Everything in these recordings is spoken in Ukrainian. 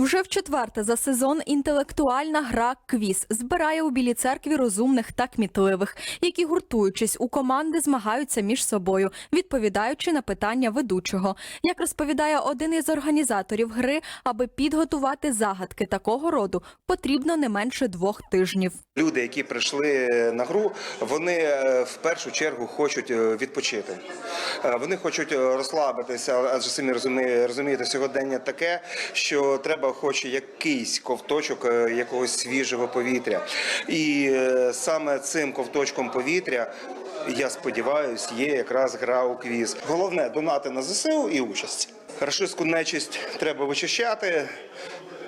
Вже в четверте за сезон інтелектуальна гра квіз збирає у білій церкві розумних та кмітливих, які гуртуючись у команди, змагаються між собою, відповідаючи на питання ведучого. Як розповідає один із організаторів гри, аби підготувати загадки такого роду, потрібно не менше двох тижнів. Люди, які прийшли на гру, вони е, в першу чергу хочуть е, відпочити. Е, Вони хочуть розслабитися, адже самі розумі- розумієте, сьогодення таке, що треба хоч якийсь ковточок е, якогось свіжого повітря. І е, саме цим ковточком повітря. Я сподіваюся, є якраз гра у квіз. Головне донати на ЗСУ і участь. Рашистську нечисть треба вичищати.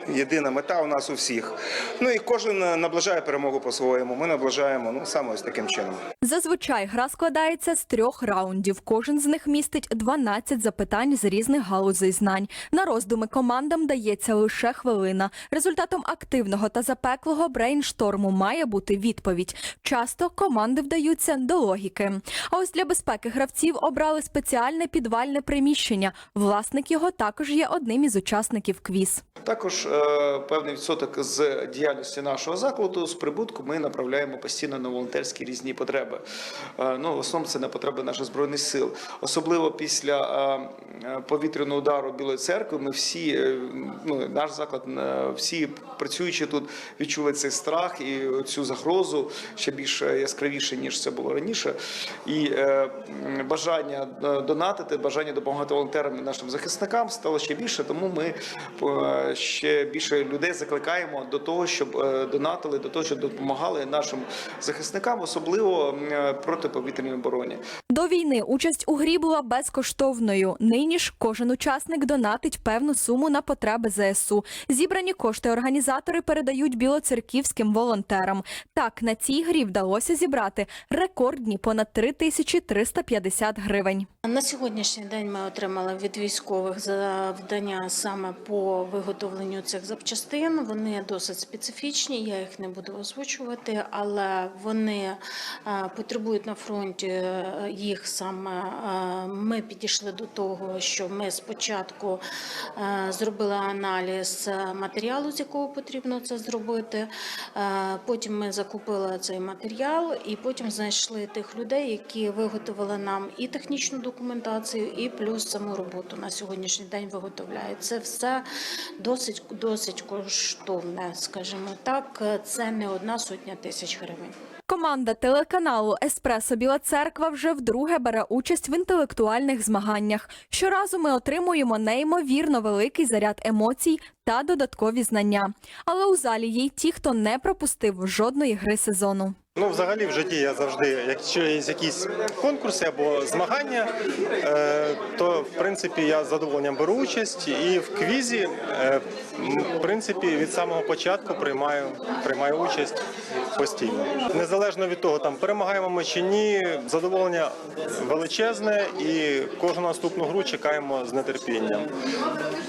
Єдина мета у нас у всіх. Ну і кожен е, наближає перемогу по-своєму. Ми наближаємо ну саме ось таким чином. Зазвичай гра складається з трьох раундів. Кожен з них містить 12 запитань з різних галузей знань. На роздуми командам дається лише хвилина. Результатом активного та запеклого брейншторму має бути відповідь. Часто команди вдаються до логіки. А ось для безпеки гравців обрали спеціальне підвальне приміщення. Власник його також є одним із учасників квіз. Також е, певний відсоток з діяльності нашого закладу з прибутку ми направляємо постійно на волонтерські різні потреби. Е, ну, в основному це на потреби наших збройних сил. Особливо після е, е, повітряного удару Білої церкви. Ми всі, ну наш заклад, всі працюючи тут, відчули цей страх і цю загрозу ще більш яскравіше ніж це було раніше. І бажання донатити, бажання допомагати волонтерам і нашим захисникам стало ще більше. Тому ми ще більше людей закликаємо до того, щоб донатили, до того, щоб допомагали нашим захисникам, особливо протиповітряній обороні. До війни участь у грі була безкоштовною. Нині ж кожен учасник донатить певну суму на потреби ЗСУ. Зібрані кошти організатори передають білоцерківським волонтерам. Так на цій грі вдалося зібрати рекордні понад 3350 гривень. На сьогоднішній день ми отримали від військових завдання саме по виготовленню цих запчастин. Вони досить специфічні, я їх не буду озвучувати, але вони е, потребують на фронті е, їх саме. е, Ми підійшли до того, що ми спочатку е, зробили аналіз матеріалу, з якого потрібно це зробити. Потім ми закупили цей матеріал, і потім знайшли тих людей, які виготовили нам і технічну документацію, і плюс саму роботу на сьогоднішній день виготовляють. Це все досить досить коштовне, скажімо так. Це не одна сотня тисяч гривень. Команда телеканалу Еспресо Біла Церква вже вдруге бере участь в інтелектуальних змаганнях. Щоразу ми отримуємо неймовірно великий заряд емоцій та додаткові знання. Але у залі є й ті, хто не пропустив жодної гри сезону. Ну, взагалі, в житті я завжди, якщо є якісь конкурси або змагання, е, то в принципі я з задоволенням беру участь і в квізі, е, в принципі, від самого початку приймаю, приймаю участь постійно. Незалежно від того, там перемагаємо ми чи ні, задоволення величезне і кожну наступну гру чекаємо з нетерпінням.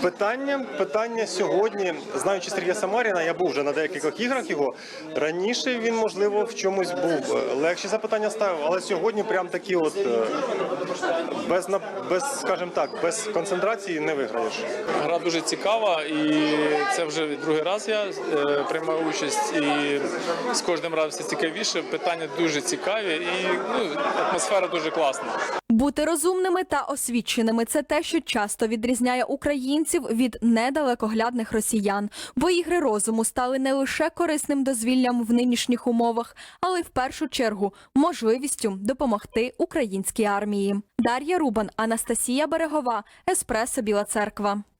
Питання, питання сьогодні, знаючи Сергія Самаріна, я був вже на деяких іграх його. Раніше він, можливо, в чомусь був е, легші запитання ставив, але сьогодні прям такі от е, без, без, скажімо так, без концентрації не виграєш. Гра дуже цікава, і це вже другий раз я е, приймаю участь. І з кожним разом все цікавіше. Питання дуже цікаві, і ну, атмосфера дуже класна. Бути розумними та освіченими це те, що часто відрізняє українців від недалекоглядних росіян. Бо ігри розуму стали не лише корисним дозвіллям в нинішніх умовах, але й в першу чергу можливістю допомогти українській армії. Дар'я Рубан, Анастасія Берегова, Еспресо Біла Церква.